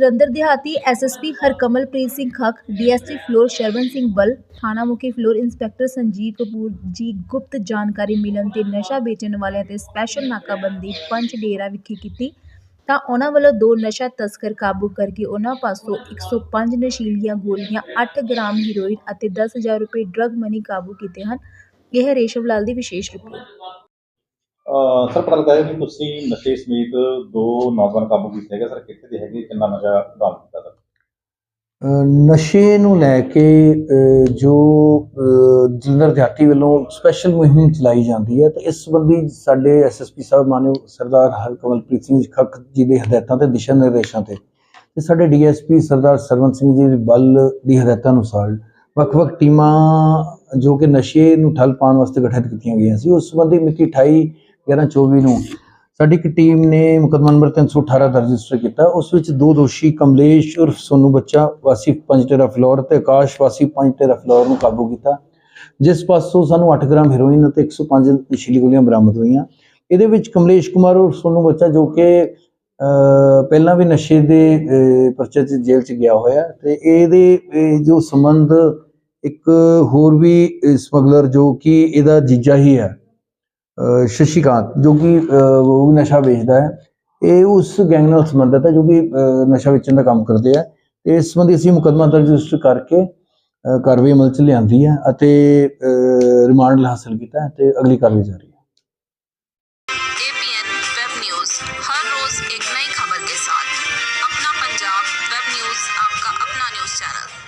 ਜਲੰਧਰ ਦਿਹਾਤੀ SSP Harkamalpreet Singh Khakh DSP Phillaur Sharwan Singh Bal, ਥਾਣਾ ਮੁਖੀ ਫਲੋਰ ਇੰਸਪੈਕਟਰ ਸੰਜੀਵ ਕਪੂਰ ਜੀ ਗੁਪਤ ਜਾਣਕਾਰੀ ਮਿਲਣ ਤੇ ਨਸ਼ਾ ਵੇਚਣ ਵਾਲਿਆਂ ਤੇ ਸਪੈਸ਼ਲ ਨਾਕਾਬੰਦੀ ਪੰਜ ਡੇਰਾ ਵਿਖੇ ਕੀਤੀ। ਤਾਂ ਉਹਨਾਂ ਵੱਲੋਂ ਦੋ ਨਸ਼ਾ ਤਸਕਰ ਕਾਬੂ ਕਰਕੇ ਉਹਨਾਂ ਪਾਸੋਂ 105 ਨਸ਼ੀਲੀਆਂ ਗੋਲੀਆਂ 8 ਗ੍ਰਾਮ ਹੀਰੋਇਨ ਅਤੇ 10000 ਰੁਪਏ ਡਰੱਗ ਮਨੀ ਕਾਬੂ ਕੀਤੇ ਹਨ। ਇਹ ਰੇਸ਼ਵ ਲਾਲ ਦੀ ਵਿਸ਼ੇਸ਼ ਰਿਪੋਰਟ ਸਰ ਪਤਾ ਲੱਗਾ ਹੈ ਕਿ ਤੁਸੀਂ ਨਸ਼ੇ ਸਮੇਤ ਦੋ ਨੌਜਵਾਨ ਕਾਬੂ ਕੀਤੇ ਹੈਗੇ। ਸਰ ਕਿੱਥੇ ਦੇ ਹੈਗੇ? ਕਿੰਨਾ ਨਸ਼ਾ ਬਰਾਮਦ ਕੀਤਾ ਸਰ? ਨਸ਼ੇ ਨੂੰ ਲੈ ਕੇ ਅ, ਜੋ ਅ, ਜਲੰਧਰ ਦਿਹਾਤੀ ਵੱਲੋਂ ਸਪੈਸ਼ਲ ਮੁਹਿੰਮ ਚਲਾਈ ਜਾਂਦੀ ਹੈ ਤੇ ਇਸ ਸੰਬੰਧੀ ਸਾਡੇ ਐਸਐਸਪੀ ਸਾਹਿਬ ਮਾਨਯੋਗ ਸਰਦਾਰ ਹਰਕਮਲਪ੍ਰੀਤ ਸਿੰਘ ਖੱਖ ਜੀ ਦੇ ਹਦਾਇਤਾਂ ਤੇ ਦਿਸ਼ਾ ਨਿਰਦੇਸ਼ਾਂ ਤੇ ਤੇ ਸਾਡੇ ਡੀਐਸਪੀ ਸਰਦਾਰ ਸਰਵਨ ਸਿੰਘ ਜੀ ਦੇ ਬਲ ਦੀ ਹਦਾਇਤਾਂ ਅਨੁਸਾਰ ਵੱਖ-ਵੱਖ ਟੀਮਾਂ ਜੋ ਕਿ ਨਸ਼ੇ ਨੂੰ ਠੱਲ ਪਾਉਣ ਵਾਸਤੇ ਗਠਿਤ ਕੀਤੀਆਂ ਗਈਆਂ ਸੀ ਉਸ ਸੰਬੰਧੀ ਮਿਤੀ 28 11 ਨੂੰ। ਸਾਡੀ ਇੱਕ ਟੀਮ ਨੇ ਮੁਕੱਦਮਾ ਨੰਬਰ 318 ਦਰਜ ਰਜਿਸਟਰ ਕੀਤਾ। ਉਸ ਵਿੱਚ ਦੋ ਦੋਸ਼ੀ ਕਮਲੇਸ਼ ਉਰਫ ਸੋਨੂ ਬੱਚਾ ਵਾਸੀ ਪੰਜਟੇਰਾ ਫਲੋਰ ਤੇ ਆਕਾਸ਼ ਵਾਸੀ ਪੰਜਟੇਰਾ ਫਲੋਰ ਨੂੰ ਕਾਬੂ ਕੀਤਾ। ਜਿਸ ਪਾਸੋਂ ਸਾਨੂੰ 8 ਗ੍ਰਾਮ ਹੈਰੋਇਨ ਅਤੇ 105 ਨਸ਼ੀਲੀ ਗੋਲੀਆਂ ਬਰਾਮਦ ਹੋਈਆਂ। ਇਹਦੇ ਵਿੱਚ ਕਮਲੇਸ਼ ਕੁਮਾਰ ਉਰਫ ਸੋਨੂ ਬੱਚਾ ਜੋ ਕਿ ਅਹ, ਪਹਿਲਾਂ ਵੀ ਨਸ਼ੇ ਦੇ ਪਰਚੇ 'ਚ ਜੇਲ੍ਹ 'ਚ ਗਿਆ ਹੋਇਆ ਤੇ ਇਹਦੇ ਜੋ ਸੰਬੰਧ ਇੱਕ ਹੋਰ ਵੀ ਸਮਗਲਰ ਜੋ ਕਿ ਇਹਦਾ ਜੀਜਾ ਹੀ ਹੈ। ਸ਼ਸ਼ੀਕਾਂਤ, ਜੋ ਕਿ ਉਹ ਨਸ਼ਾ ਵੇਚਦਾ ਹੈ। ਇਹ ਉਸ ਗੈਂਗ ਨਾਲ ਸੰਬੰਧਿਤ ਹੈ, ਜੋ ਕਿ ਨਸ਼ਾ ਵੇਚਣ ਦਾ ਕੰਮ ਕਰਦੇ ਆ। ਤੇ ਇਸ ਸੰਬੰਧੀ ਅਸੀਂ ਮੁਕੱਦਮਾ ਦਰਜ ਰਜਿਸਟਰ ਕਰਕੇ ਕਾਰਵਾਈ ਅਮਲ ਚ ਲਿਆਂਦੀ ਹੈ ਅਤੇ ਰਿਮਾਂਡ ਹਾਸਲ ਕੀਤਾ ਹੈ ਤੇ ਅਗਲੀ ਕਾਰਵਾਈ ਜਾਰੀ